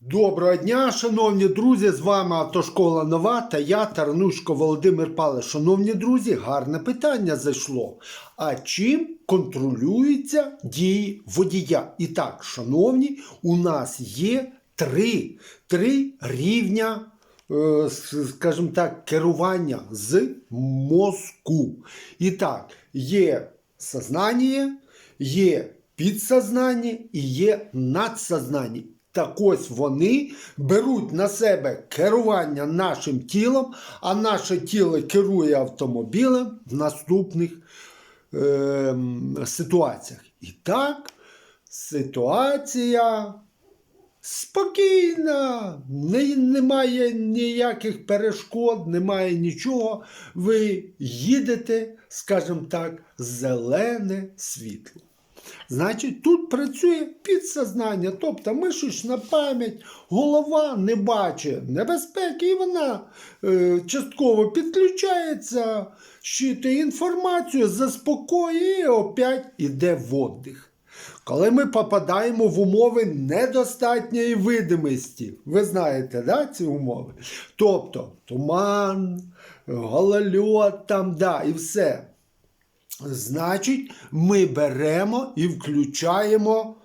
Доброго дня, шановні друзі! З вами Автошкола Нова та я, Тарнушко Володимир Пале. Шановні друзі, гарне питання зайшло. А чим контролюються дії водія? І так, шановні, у нас є три, три рівня, е, скажімо так, керування з мозку. І так, є сознання, є підсознання і є надсознання. Так ось вони беруть на себе керування нашим тілом, а наше тіло керує автомобілем в наступних е, ситуаціях. І так, ситуація спокійна, не, немає ніяких перешкод, немає нічого. Ви їдете, скажімо так, зелене світло. Значить, тут працює підсознання, тобто мишечна пам'ять, голова не бачить небезпеки, і вона е, частково підключається, щитує інформацію, заспокоює і опять іде в отдих. Коли ми попадаємо в умови недостатньої видимості, ви знаєте да, ці умови? Тобто туман, голольот там, да, і все. Значить, ми беремо і включаємо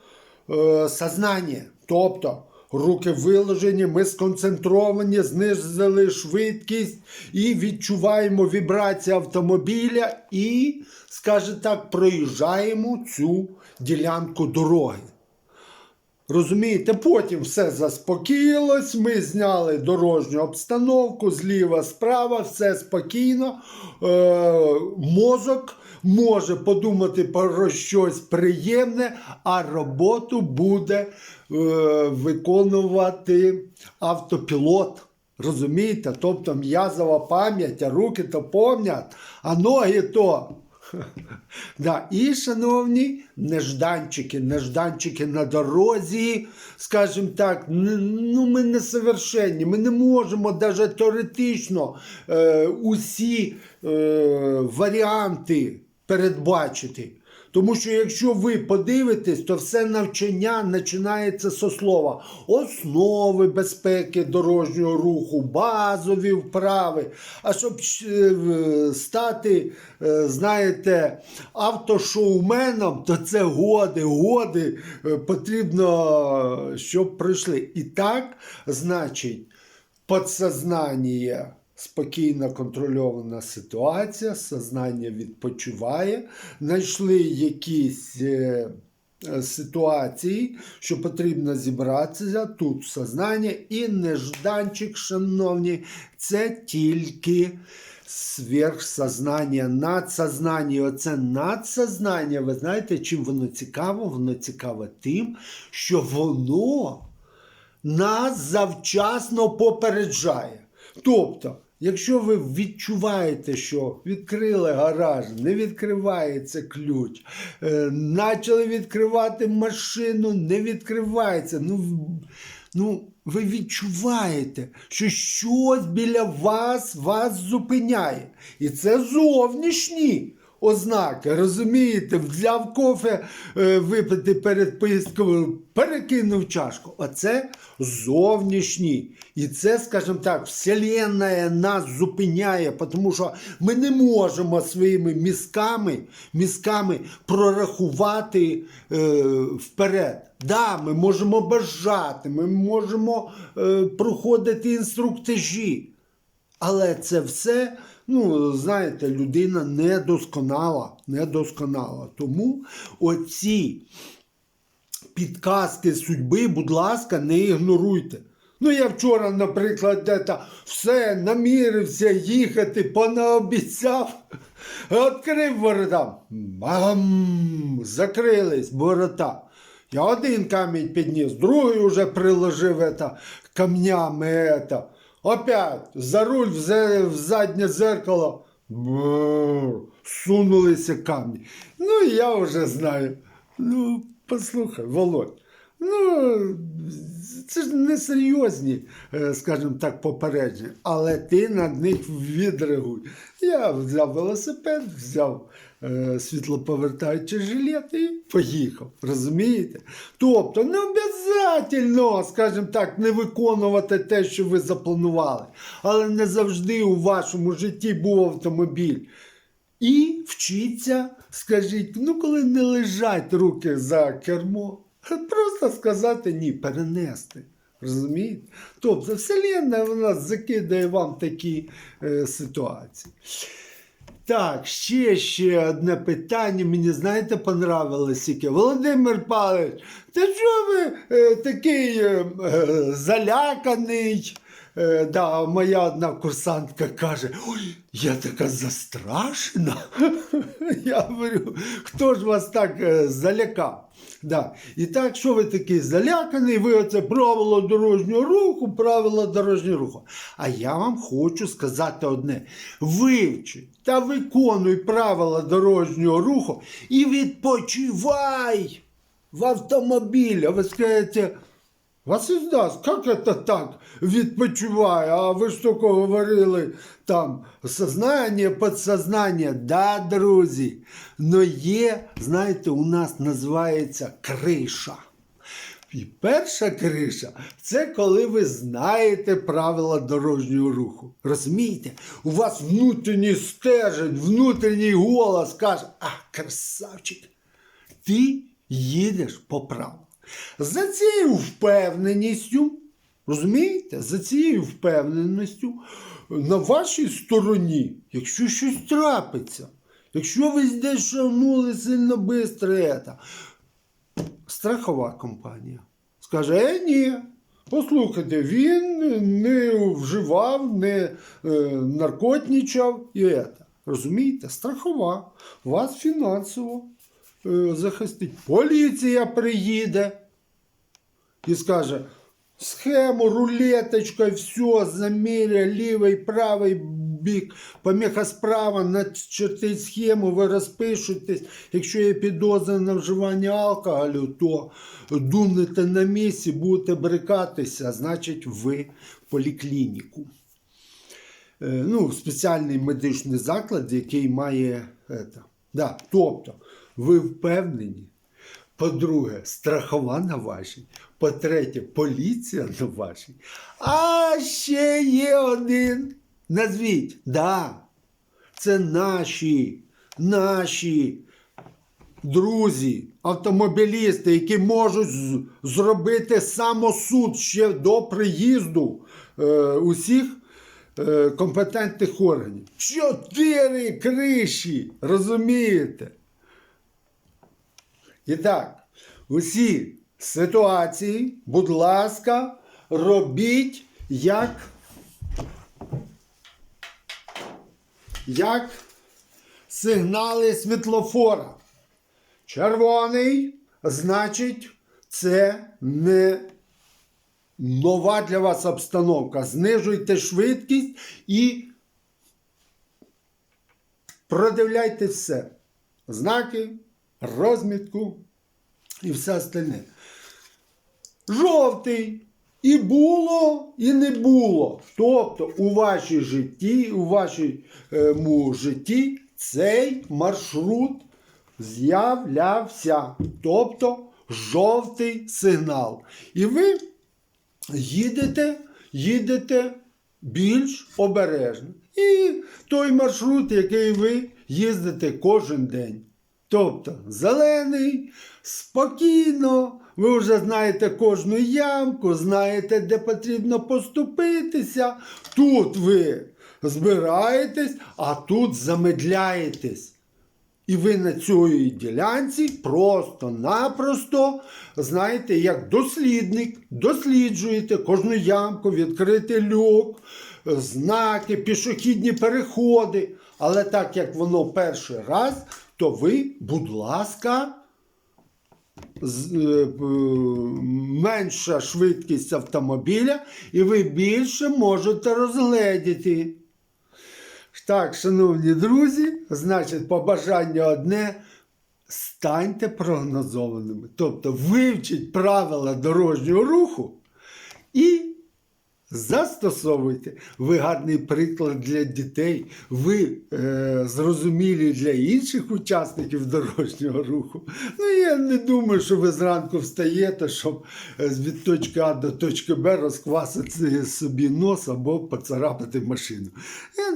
е, сознання. Тобто руки виложені, ми сконцентровані, знизили швидкість і відчуваємо вібрацію автомобіля і, скажімо так, проїжджаємо цю ділянку дороги. Розумієте, потім все заспокоїлось, ми зняли дорожню обстановку зліва, справа, все спокійно. Е, мозок може подумати про щось приємне, а роботу буде е, виконувати автопілот. Розумієте? Тобто м'язова пам'ять, а руки то помнять, а ноги то. Да. І, шановні нежданчики, нежданчики на дорозі, скажімо так, ну ми не совершенні, ми не можемо навіть теоретично е, усі е, варіанти передбачити. Тому що якщо ви подивитесь, то все навчання починається зі слова основи безпеки дорожнього руху, базові вправи. А щоб е, стати, е, знаєте, автошоуменом, то це годи, годи е, потрібно, щоб пройшли. І так, значить, подсознання спокійно контрольована ситуація, сознання відпочиває, знайшли якісь е, е, ситуації, що потрібно зібратися, тут сознання і нежданчик, шановні, це тільки сверхсознання, надсознання. Оце надсознання, ви знаєте, чим воно цікаво? Воно цікаве тим, що воно нас завчасно попереджає. Тобто, якщо ви відчуваєте, що відкрили гараж, не відкривається ключ, е, почали відкривати машину, не відкривається. Ну, ну, ви відчуваєте, що щось біля вас вас зупиняє. І це зовнішні ознаки. Розумієте, взяв кофе е, випити перед поїздкою, перекинув чашку. Оце зовнішні. І це, скажімо так, вселенная нас зупиняє, тому що ми не можемо своїми мізками, мізками прорахувати е, вперед. Да, ми можемо бажати, ми можемо е, проходити інструктажі. Але це все, ну, знаєте, людина недосконала, недосконала. Тому оці підказки судьби, будь ласка, не ігноруйте. Ну, я вчора, наприклад, де-то все намірився їхати, понаобіцяв, відкрив ворота. Бам! Закрились ворота. Я один камінь підніс, другий уже приложив камнями. Это. Опять за руль в, заднє зеркало. Бррр, сунулися камні. Ну, я вже знаю. Ну, послухай, Володь. Ну, Це ж не серйозні, е, скажімо так, попередження, але ти на них відреагуй. Я взяв велосипед, взяв е, світлоповертаючий жилет і поїхав. Розумієте? Тобто не обов'язково, скажімо так, не виконувати те, що ви запланували. Але не завжди у вашому житті був автомобіль. І вчіться, скажіть, ну коли не лежать руки за кермо, просто сказати ні, перенести. Розумієте? Тобто, Вселенна вона закидає вам такі е, ситуації. Так, ще ще одне питання. Мені знаєте, понравилось яке. Володимир Павлович, та що ви е, такий е, е, заляканий? Е, да, моя одна курсантка каже: Ой, я така застрашена. Я говорю, хто ж вас так е, залякав? Да. І так, що ви такий заляканий, ви оце правило дорожнього руху, правила дорожнього руху. А я вам хочу сказати одне: вивчи та виконуй правила дорожнього руху і відпочивай в автомобілі. Ви скажете, Васильдас, як це так відпочиває? А ви ж тільки говорили там сознання, підсознання. Да, друзі. Но є, знаєте, у нас називається криша. І перша криша це коли ви знаєте правила дорожнього руху. Розумієте? У вас внутрішній стержень, внутрішній голос каже, а, красавчик, ти їдеш по правилам. За цією впевненістю, розумієте, за цією впевненістю на вашій стороні, якщо щось трапиться, якщо ви десь шагнули сильно швидко, страхова компанія скаже: е, ні. Послухайте, він не вживав, не е, наркотничав і це. Розумієте? Страхова. Вас фінансово захистить. Поліція приїде і скаже: схему, рулеточкою, все, заміря, лівий, правий бік, поміха справа, начертить схему, ви розпишетесь. Якщо є підозра на вживання алкоголю, то думнете на місці, будете брикатися, значить ви в поліклініку. Е, ну, спеціальний медичний заклад, який має. Это. Да, тобто, ви впевнені. По-друге, страхова на вашій. По-третє, поліція на вашій. А ще є один. Назвіть, да. Це наші, наші друзі, автомобілісти, які можуть зробити самосуд ще до приїзду е, усіх е, компетентних органів. Чотири криші, розумієте? І так, усі ситуації, будь ласка, робіть як, як сигнали світлофора. Червоний, значить, це не нова для вас обстановка. Знижуйте швидкість і продивляйте все. Знаки, розмітку і все остальне. Жовтий. І було, і не було. Тобто у вашій житті, у вашому житті цей маршрут з'являвся. Тобто жовтий сигнал. І ви їдете, їдете більш обережно. І той маршрут, який ви їздите кожен день. Тобто зелений, спокійно, ви вже знаєте кожну ямку, знаєте, де потрібно поступитися. Тут ви збираєтесь, а тут замедляєтесь. І ви на цій ділянці просто-напросто, знаєте, як дослідник, досліджуєте кожну ямку, відкритий люк, знаки, пішохідні переходи. Але так як воно перший раз, то ви, будь ласка, е, менша швидкість автомобіля, і ви більше можете розгледіти. Так, шановні друзі, значить, побажання одне. Станьте прогнозованими. Тобто вивчіть правила дорожнього руху і застосовуйте. Ви гарний приклад для дітей, ви е, зрозумілі для інших учасників дорожнього руху. Ну, я не думаю, що ви зранку встаєте, щоб е, від точки А до точки Б розквасити собі нос або поцарапати машину. Я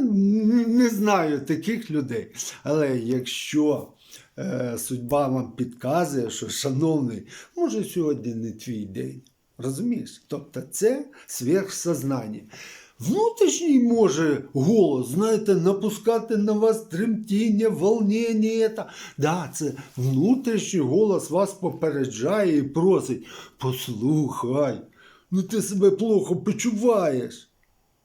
не знаю таких людей. Але якщо е, судьба вам підказує, що, шановний, може сьогодні не твій день. Розумієш? Тобто це сверхсознання. Внутрішній може голос, знаєте, напускати на вас тремтіння, волнення. Да, це внутрішній голос вас попереджає і просить: послухай, ну ти себе плохо почуваєш.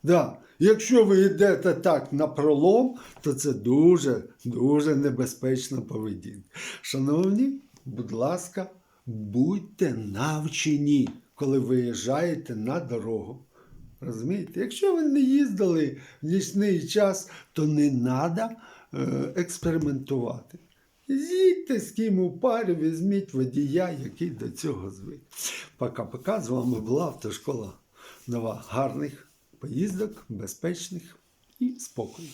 Да. Якщо ви йдете так на пролом, то це дуже, дуже небезпечна поведінка. Шановні, будь ласка, будьте навчені, коли виїжджаєте на дорогу. Розумієте? Якщо ви не їздили в нічний час, то не треба експериментувати. Їдьте з ким у парі, візьміть водія, який до цього звик. Пока-пока. З вами була автошкола Нова. Гарних поїздок, безпечних і спокою.